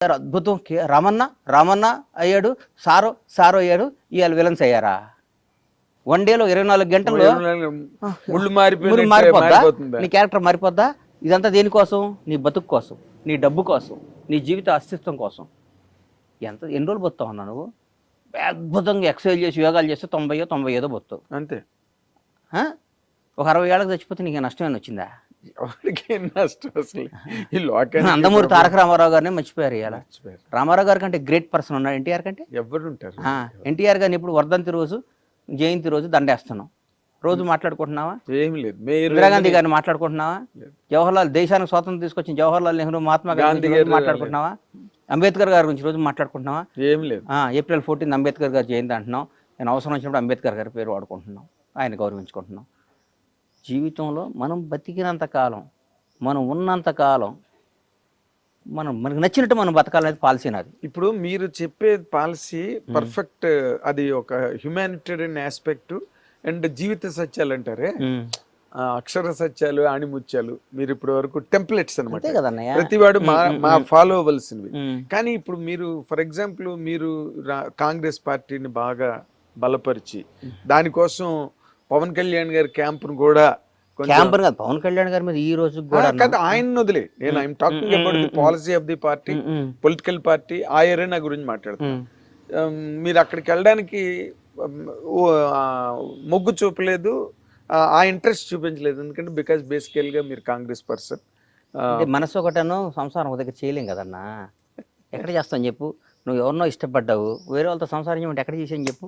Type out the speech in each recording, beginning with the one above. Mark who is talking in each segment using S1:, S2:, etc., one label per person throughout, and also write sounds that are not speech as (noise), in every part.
S1: Sir అద్భుతం. కే- రామన్న రామన్న అయ్యాడు సారో సారో అయ్యాడు ఇవాళ విలన్స్ అయ్యారా? వన్ డేలో ఇరవై నాలుగు
S2: ముళ్ళు మారిపోయినట్టు
S1: మారిపోద్దా? నీ క్యారెక్టర్ మారిపోద్దా? ఇదంతా దేనికోసం నీ బతుకు కోసం నీ డబ్బు కోసం నీ జీవిత అస్తిత్వం కోసం. ఎంత ఎన్ని రోజులు బతుతావు అన్నా నువ్వు? అద్భుతంగా ఎక్సర్సైజ్ చేసి యోగాలు చేస్తే తొంభై తొంభై ఏదో బతుతావు
S2: అంతే?
S1: ఒక అరవై ఏళ్ళకి చచ్చిపోతే నీకు నష్టమేనా వచ్చిందా?
S2: ఎవరికి ఏం నష్టం అసలు ఈ లోకానికి
S1: నందమూరి తారక రామారావు గారిని మర్చిపోయారు
S2: మర్చిపోయారు.
S1: రామారావు గారి కంటే గ్రేట్ పర్సన్ ఉన్నాడు ఎన్టీఆర్ కంటే?
S2: ఎవరు ఉంటారు
S1: ఎన్టీఆర్ గారిని ఇప్పుడు వర్ధంతి రోజు జయంతి రోజు దండేస్తున్నాం. రోజు మాట్లాడుకుంటున్నావా?
S2: ఏం లేదు. మీరు
S1: ఇందిరాగాంధీ గారిని మాట్లాడుకుంటున్నావా? జవహర్లాల్ దేశానికి స్వాతంత్రం తీసుకొచ్చిన జవహర్లాల్ నెహ్రూ మహాత్మా గాంధీ
S2: గాంధీ
S1: గురించి
S2: గారు
S1: మాట్లాడుకుంటున్నావా? అంబేద్కర్ గారి గురించి రోజు మాట్లాడుకుంటున్నావా?
S2: ఏం లేదు.
S1: ఆ, ఏప్రిల్ ఫోర్టీన్ అంబేద్కర్ గారి జయంతి అంటున్నాం. నేను అవసరం వచ్చినప్పుడు అంబేద్కర్ గారి పేరు వాడుకుంటున్నాం. ఆయన గౌరవించుకుంటున్నాం. జీవితంలో మనం బతికినంత కాలం మనం ఉన్నంత కాలం మనం మనకు నచ్చినట్టు మనం బతకాలనేది పాలసీ నాది.
S2: ఇప్పుడు మీరు చెప్పే పాలసీ పర్ఫెక్ట్ అది ఒక హ్యుమానిటేరియన్ ఆస్పెక్ట్ అండ్ జీవిత సత్యాలు అంటారే? అక్షర సత్యాలు ఆణిముత్యాలు మీరు ఇప్పుడు వరకు టెంప్లెట్స్ అనమాట ప్రతివాడు మా మా. ఫాలో అవ్వాల్సినవి కానీ ఇప్పుడు మీరు ఫర్ ఎగ్జాంపుల్ మీరు కాంగ్రెస్ పార్టీని బాగా బలపరిచి దానికోసం పవన్ కళ్యాణ్ గారి క్యాంపును కూడా
S1: క్యాంపర్ కాదు పవన్ కళ్యాణ్ గారి మీద ఈ రోజు కూడా
S2: కాదు ఆయన వదిలే. నేను I'm talking about the policy of the party political party ఆ ఏరియా గురించి మాట్లాడుతాను
S1: ఉమ్.
S2: ఉమ్, మీరు అక్కడికి వెళ్ళడానికి మొగ్గు చూపలేదు ఆ, ఇంట్రెస్ట్ చూపించలేదు. ఎందుకంటే బికాస్ బేసికల్గా మీరు కాంగ్రెస్ పర్సన్.
S1: మనసు ఒకటను సంసారం ఒక దగ్గర చేయలేం కదన్నా. ఎక్కడ చేస్తాను చెప్పు? నువ్వు ఎవరినో ఇష్టపడ్డావు. వేరే వాళ్ళతో సంసారం చేయమంటే ఎక్కడ చేసాను చెప్పు?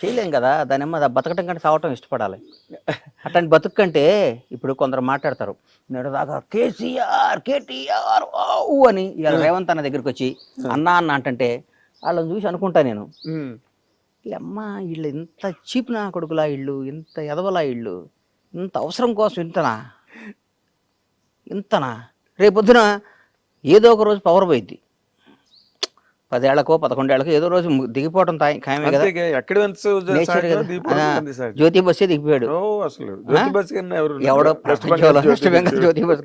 S1: చేయలేం కదా దాని అది బతకటం కంటే సావటం ఇష్టపడాలి. అట్లాంటి బతుకు కంటే ఇప్పుడు కొందరు మాట్లాడతారు నేడు దాకా కేసీఆర్ కేటీఆర్ ఊ అని ఇవాళ రేవంత్ అన్న దగ్గరికి వచ్చి అన్నా అన్న అంటుంటే వాళ్ళని చూసి అనుకుంటా నేను. అమ్మ వీళ్ళు ఇంత చీప్ నా కొడుకులా ఇళ్ళు ఇంత ఎదవలా ఇళ్ళు ఇంత అవసరం కోసం ఇంతనా? ఇంతనా? రేపొద్దున ఏదో ఒక రోజు పవర్ పోయిద్ది. పదేళ్ళకో పదకొండేళ్ళకో ఏదో రోజు తాయి- ఖాయమే కదా. జ్యోతి బస్సే దిగిపోయాడు.
S2: ఓ అసలు జ్యోతి బస్ కన్నా ఎవరు ఉన్నారు?
S1: ఎవడో జ్యోతి బస్.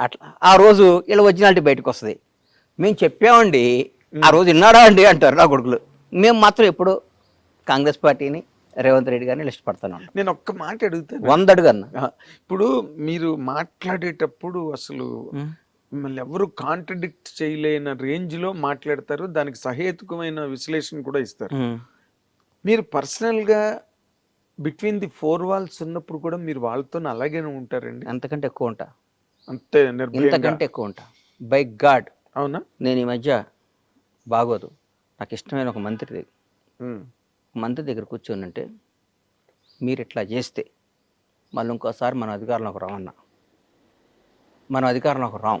S1: అట్లా. ఆ రోజు ఇలా ఒరిజినాలిటీ బయటకు వస్తుంది. మేము చెప్పామండి ఆ రోజు విన్నాడా అండి అంటారు నా కొడుకులు. మేము మాత్రం ఎప్పుడు కాంగ్రెస్ పార్టీని రేవంత్ రెడ్డి గారిని ఇష్టపడతాను
S2: నేను ఒక్క మాట అడుగుతాను.
S1: వంద అడుగన్న
S2: ఆ, ఇప్పుడు మీరు మాట్లాడేటప్పుడు అసలు మిమ్మల్ని ఎవరు కాంట్రడిక్ట్ చేయలేని రేంజ్లో మాట్లాడతారు. దానికి సహేతుకమైన విశ్లేషణ కూడా ఇస్తారు. మీరు పర్సనల్గా బిట్వీన్ ది ఫోర్ వాల్స్ ఉన్నప్పుడు కూడా మీరు వాళ్ళతో అలాగే ఉంటారండి?
S1: అంతకంటే ఎక్కువ ఉంటా.
S2: అంతే
S1: ఇంతకంటే ఎక్కువ ఉంటా. By God.
S2: అవునా?
S1: నేను ఈ మధ్య బాగోదు. నాకు ఇష్టమైన ఒక మంత్రి దగ్గర. మంత్రి దగ్గర కూర్చొని మీరు ఇట్లా చేస్తే మళ్ళీ ఇంకోసారి మన అధికారంలోకి రామన్నా మనం అధికారంలోకి రాం.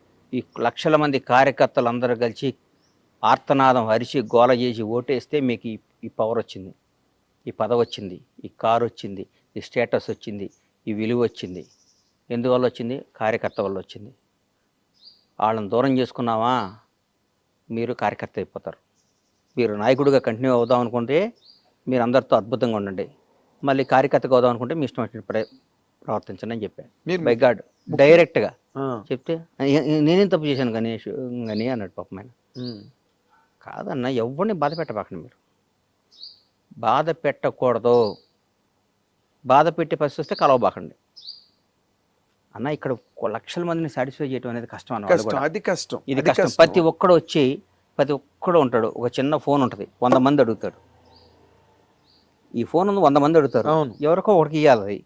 S1: ఈ లక్షల మంది కార్యకర్తలు అందరూ కలిసి ఆర్తనాదం అరిచి గోల చేసి ఓటేస్తే మీకు ఈ ఈ పవర్ వచ్చింది. ఈ పదవి వచ్చింది ఈ కారు వచ్చింది ఈ స్టేటస్ వచ్చింది ఈ విలువ వచ్చింది. ఎందువల్ల వచ్చింది? కార్యకర్త వల్ల వచ్చింది. వాళ్ళని దూరం చేసుకున్నావా మీరు కార్యకర్త అయిపోతారు. మీరు నాయకుడిగా కంటిన్యూ అవుదాం అనుకుంటే మీరు అందరితో అద్భుతంగా ఉండండి. మళ్ళీ కార్యకర్తగా అవుదాం అనుకుంటే మీ ఇష్టం వచ్చిన ప్రవర్తించండి అని చెప్పాను
S2: మీరు
S1: బై గాడ్ డైరెక్ట్గా చెప్తే "ఏ- ఏ- నేనేం తప్పు చేశాను గణేష్ అని అన్నాడు పాపం ఆయన. కాదన్న ఎవరిని బాధ పెట్టబాకండి మీరు. బాధ పెట్టకూడదు. బాధ పెట్టే పరిస్థితి వస్తే కలవబాకండి. అన్న ఇక్కడ లక్షల మందిని సాటిస్ఫై చేయడం అనేది కష్టం అన్న వాళ్ళు
S2: కష్టం
S1: కూడా.
S2: అది కష్టం
S1: ఇది కష్టం. ప్రతి ఒక్కడు వచ్చి ప్రతి ఒక్కడు ఉంటాడు. ఒక చిన్న ఫోన్ ఉంటుంది. వంద మంది అడుగుతాడు ఈ ఫోన్ ఉంది వంద మంది అడుగుతారు. ఎవరికో ఒకటికి ఇవ్వాలి అది.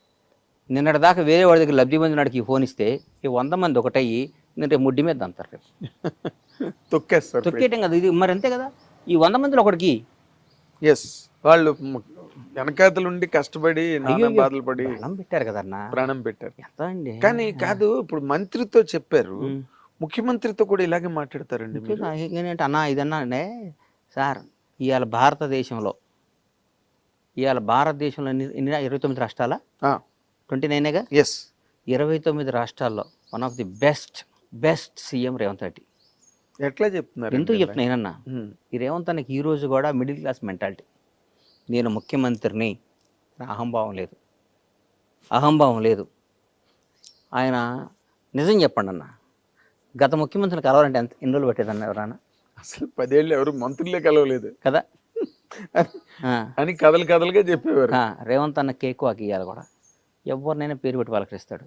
S1: ఇస్తే నిన్నటి దాకా వేరే వాడి దగ్గర లబ్ధి పొందినాడికి ఈ ఫోన్ ఇస్తే ఈ వంద మంది ఒకటయ్యి నేను రేపు ముడ్డి మీద అంటారు రేపు. (laughs)
S2: తొక్కేస్తారు
S1: తొక్కేయటం కదా ఇది మరి అంతే కదా? ఈ వంద మందిలో ఒకటికి
S2: ఎస్ వాళ్ళు వెనకాతలుండి కష్టపడి బాధలు పడి
S1: ప్రాణం పెట్టారు కదన్నా
S2: ప్రాణం పెట్టారు.
S1: ఎంత అండి?
S2: కానీ కాదు ఇప్పుడు మంత్రితో చెప్పారు. ముఖ్యమంత్రితో కూడా ఇలాగే మాట్లాడతారండి
S1: ఏంటంటే అన్న ఇదన్నా అంటే సార్ ఇవాళ భారతదేశంలో ఇవాళ భారతదేశంలో ఇరవై తొమ్మిది రాష్ట్రాల? ట్వంటీ నైనేగా
S2: ఎస్
S1: ఇరవై తొమ్మిది రాష్ట్రాల్లో one of the best best CM Revanth Reddy.
S2: ఎట్లా చెప్తున్నారు
S1: ఎందుకు చెప్తున్నా నేనన్నా? ఈ రేవంత్ అన్నకి ఈ రోజు కూడా మిడిల్ క్లాస్ మెంటాలిటీ నేను ముఖ్యమంత్రిని అహంభావం లేదు. అహంభావం లేదు. ఆయన నిజం చెప్పండి అన్న. గత ముఖ్యమంత్రిని కలవాలంటే ఎంత ఎన్ని రోజులు పట్టేదన్న ఎవరన్నా?
S2: అసలు పదేళ్ళు ఎవరు మంత్రులే కలవలేదు.
S1: కదా?
S2: అని కథలు కథలుగా చెప్పేవారు.
S1: రేవంత్ అన్న కేక్ వాకి ఇవ్వాలి కూడా. ఎవరినైనా పేరు పెట్టి పలకరిస్తాడు.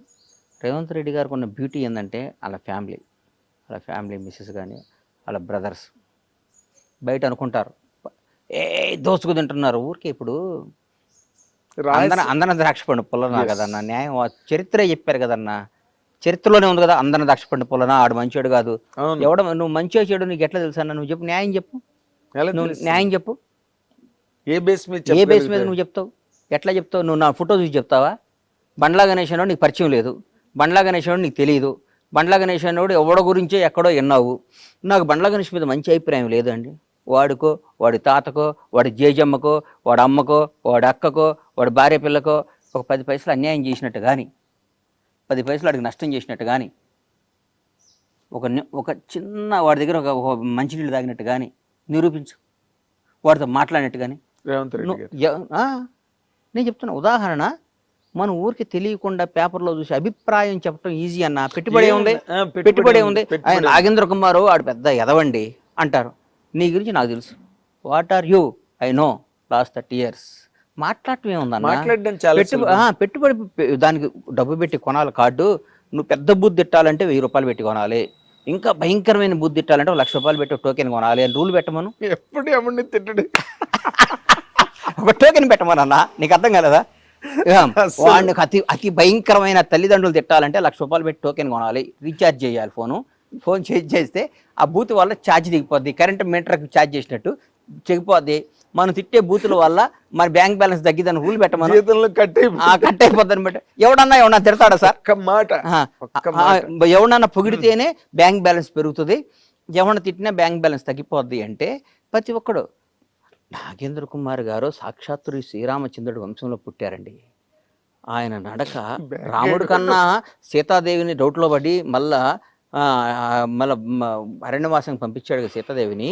S1: రేవంత్ రెడ్డి గారికి ఉన్న బ్యూటీ ఏంటంటే వాళ్ళ ఫ్యామిలీ వాళ్ళ ఫ్యామిలీ మిస్సెస్ కానీ వాళ్ళ బ్రదర్స్ బయట అనుకుంటారు. ఏ దోచుకు తింటున్నారు ఊరికే ఇప్పుడు అందన అందన ద్రాక్ష పండు
S2: Yes.
S1: కదన్న? న్యాయం ఆ చరిత్రే చెప్పారు కదన్న? చరిత్రలోనే ఉంది కదా అందన ద్రాక్ష పండు పుల్లనా? ఆడు మంచోడు కాదు. ఎవడ నువ్వు మంచిగా చెడు నీకు ఎట్లా తెలుసా నువ్వు చెప్పు న్యాయం చెప్పు. నువ్వు? న్యాయం చెప్పు.
S2: ఏ బేస్ మీద
S1: ఏ బేస్ మీద? నువ్వు చెప్తావు? ఎట్లా చెప్తావు? నువ్వు నా ఫోటో చూసి చెప్తావా? బండ్లా గణేష్ నీకు పరిచయం లేదు. బండ్లా గణేష్ నీకు తెలియదు బండ్లా గణేష్ అన్నోడు ఎవడ గురించో ఎక్కడో విన్నావు నాకు బండ్లా గణేష్ మీద మంచి అభిప్రాయం లేదండి. వాడికో వాడి తాతకో వాడి జేజమ్మకో వాడి అమ్మకో వాడి అక్కకో వాడి భార్య పిల్లకో ఒక పది పైసలు అన్యాయం చేసినట్టు కానీ పది పైసలు వాడికి నష్టం చేసినట్టు కానీ ఒక ఒక చిన్న వాడి దగ్గర ఒక మంచినీళ్ళు తాగినట్టు కానీ నిరూపించు. వాడితో మాట్లాడినట్టు కానీ
S2: రేవంత్ రెడ్డి
S1: నేను చెప్తున్నా ఉదాహరణ మన ఊరికి తెలియకుండా పేపర్లో చూసి అభిప్రాయం చెప్పడం ఈజీ అన్న. పెట్టుబడి ఉంది పెట్టుబడి ఉంది ఆయన నాగేంద్ర కుమారు ఆడు పెద్ద ఎదవండి అంటారు. నీ గురించి నాకు తెలుసు. What are you I know last thirty years మాట్లాడటం ఏముందన్న పెట్టుబడి దానికి డబ్బు పెట్టి కొనాలి కార్డు. నువ్వు పెద్ద బుద్ధి తిట్టాలంటే వెయ్యి రూపాయలు పెట్టి కొనాలి. ఇంకా భయంకరమైన బుద్ధి తిట్టాలంటే ఒక లక్ష రూపాయలు పెట్టి టోకెన్ కొనాలి అని రూల్ పెట్టమను?
S2: ఎప్పుడు ఎవరిని తిట్టడు?
S1: ఒక టోకెన్ పెట్టమనన్నా? నీకు అర్థం కాలేదా. వాడికి అతి అతి భయంకరమైన తల్లిదండ్రులు తిట్టాలంటే లక్ష రూపాయలు పెట్టి టోకెన్ కొనాలి. రీఛార్జ్ చేయాలి ఫోను. ఫోన్ చేంజ్ చేస్తే ఆ బూత్ వల్ల ఛార్జ్ దిగిపోద్ది. కరెంట్ మీటర్కి ఛార్జ్ చేసినట్టు చెగిపోద్ది. మనం తిట్టే బూతుల వల్ల మన బ్యాంక్ బ్యాలెన్స్ తగ్గిదని రూల్ పెట్టమను.
S2: కట్
S1: అయిపోద్దని బట్టి ఎవడన్నా ఎవడన్నా తిడతాడా సార్?
S2: మాట
S1: ఎవడన్నా పొగిడితేనే బ్యాంక్ బ్యాలెన్స్ పెరుగుతుంది. ఎవడన్నా తిట్టినా బ్యాంక్ బ్యాలెన్స్ తగ్గిపోద్ది అంటే ప్రతి ఒక్కడు నాగేంద్ర కుమార్ గారు సాక్షాత్తు శ్రీరామచంద్రుడి వంశంలో పుట్టారండి. ఆయన నడక రాముడి కన్నా సీతాదేవిని డౌట్లో పడి మళ్ళా ఆ, మళ్ళా అరణ్యవాసం పంపించాడు సీతాదేవిని.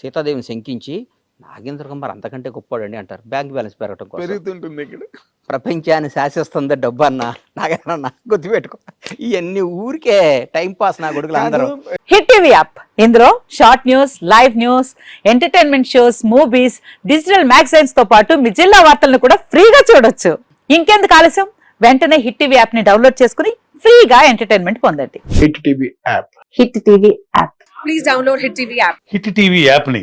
S1: సీతాదేవిని శంకించి నాగేంద్ర కుమార్ అంతకంటే గొప్పాడండి అంటారు. బ్యాంక్ బ్యాలెన్స్ పెరగటం కోసం.
S2: పెరుగుతుంటుంది ఇక్కడ.
S1: ప్రపంచాన్ని శాసిస్తుంది డబ్బు అన్న నాగన్న గుర్తుపెట్టుకో ఇవన్నీ ఊరికే టైం పాస్ నా కొడుకులు అందరూ.
S3: Hit TV app. ఇందులో short news live news entertainment shows movies digital మ్యాగజైన్స్తో పాటు మీ జిల్లా వార్తలను కూడా ఫ్రీగా చూడొచ్చు. ఇంకెందుకు ఆలస్యం? వెంటనే హిట్ టీవీ యాప్ని డౌన్లోడ్ చేసుకుని ఫ్రీగా ఎంటర్టైన్మెంట్ పొందండి.
S4: Hit TV app.
S3: Hit TV app.
S5: Please download Hit TV app.
S4: Hit TV యాప్ని